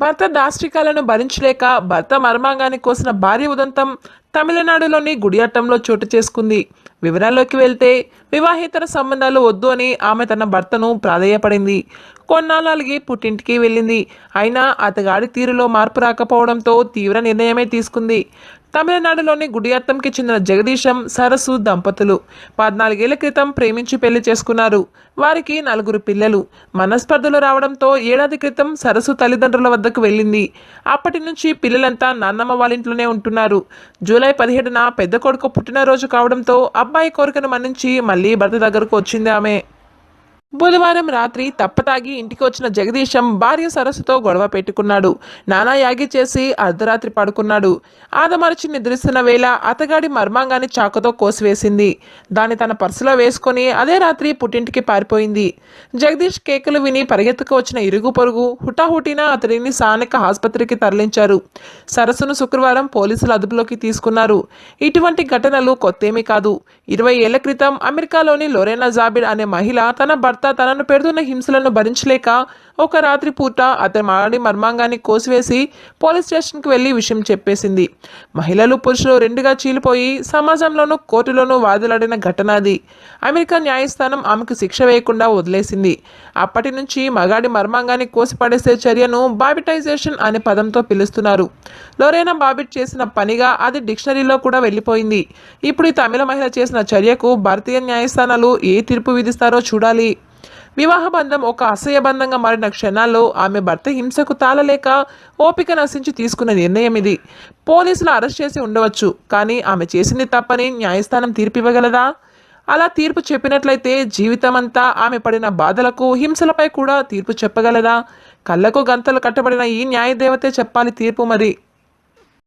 భర్త దాష్టికాలను భరించలేక భర్త మర్మాంగాన్ని కోసిన భార్య ఉదంతం తమిళనాడులోని గుడియాట్టంలో చోటు చేసుకుంది. వివరాల్లోకి వెళ్తే వివాహేతర సంబంధాలు వద్దు అని ఆమె తన భర్తను ప్రాధేయపడింది. కొన్నాళ్ళకి పుట్టింటికి వెళ్ళింది. అయినా అతగాడి తీరులో మార్పు రాకపోవడంతో తీవ్ర నిర్ణయమే తీసుకుంది. తమిళనాడులోని గుడియత్తంకి చెందిన జగదీశం సరస్సు దంపతులు పద్నాలుగేళ్ళ క్రితం ప్రేమించి పెళ్ళి చేసుకున్నారు. వారికి నలుగురు పిల్లలు. మనస్పర్ధలు రావడంతో ఏడాది క్రితం సరస్సు తల్లిదండ్రుల వద్దకు వెళ్ళింది. అప్పటి నుంచి పిల్లలంతా నాన్నమ్మ వాళ్ళ ఇంట్లోనే ఉంటున్నారు. జూలై పదిహేడున పెద్ద కొడుకు పుట్టినరోజు కావడంతో అబ్బాయి కోరికను మన్నించి మళ్ళీ భర్త దగ్గరకు వచ్చింది ఆమె. బుధవారం రాత్రి తప్పతాగి ఇంటికి వచ్చిన జగదీశం భార్య సరస్సుతో గొడవ పెట్టుకున్నాడు. నానా యాగి చేసి అర్ధరాత్రి పడుకున్నాడు. ఆదమరచి నిద్రిస్తున్న వేళ అతగాడి మర్మాంగాన్ని చాకుతో కోసివేసింది. దాన్ని తన పర్సులో వేసుకొని అదే రాత్రి పుట్టింటికి పారిపోయింది. జగదీష్ కేకలు విని పరిగెత్తుకు వచ్చిన ఇరుగు పొరుగు హుటాహుటిన అతడిని స్థానిక ఆసుపత్రికి తరలించారు. సరస్సును శుక్రవారం పోలీసులు అదుపులోకి తీసుకున్నారు. ఇటువంటి ఘటనలు కొత్తేమీ కాదు. ఇరవై ఏళ్ళ క్రితం అమెరికాలోని లొరేనా జాబిడ్ అనే మహిళ తన భర్త తనను పెడుతున్న హింసలను భరించలేక ఒక రాత్రి పూట అతని మాడి మర్మాంగాన్ని కోసివేసి పోలీస్ స్టేషన్కి వెళ్ళి విషయం చెప్పేసింది. మహిళలు పురుషులు రెండుగా చీలిపోయి సమాజంలోనూ కోర్టులోనూ వాదులాడిన ఘటన అది. అమెరికా న్యాయస్థానం ఆమెకు శిక్ష వేయకుండా వదిలేసింది. అప్పటి నుంచి మగాడి మర్మాంగాన్ని కోసిపడేసే చర్యను బాబిటైజేషన్ అనే పదంతో పిలుస్తున్నారు. లోరేనా బాబిట్ చేసిన పనిగా అది డిక్షనరీలో కూడా వెళ్ళిపోయింది. ఇప్పుడు ఈ తమిళ మహిళ చేసిన చర్యకు భారతీయ న్యాయస్థానాలు ఏ తీర్పు విధిస్తారో చూడాలి. వివాహ బంధం ఒక అసహ్య బంధంగా మారిన క్షణాల్లో ఆమె భర్త హింసకు తాళలేక ఓపిక నశించి తీసుకున్న నిర్ణయం ఇది. పోలీసులు అరెస్ట్ చేసి ఉండవచ్చు కానీ ఆమె చేసింది తప్పని న్యాయస్థానం తీర్పు ఇవ్వగలదా అలా తీర్పు చెప్పినట్లయితే జీవితమంతా ఆమె పడిన బాధలకు హింసలపై కూడా తీర్పు చెప్పగలదా? కళ్ళకు గంతలు కట్టబడిన ఈ న్యాయదేవతే చెప్పాలి తీర్పు మరి.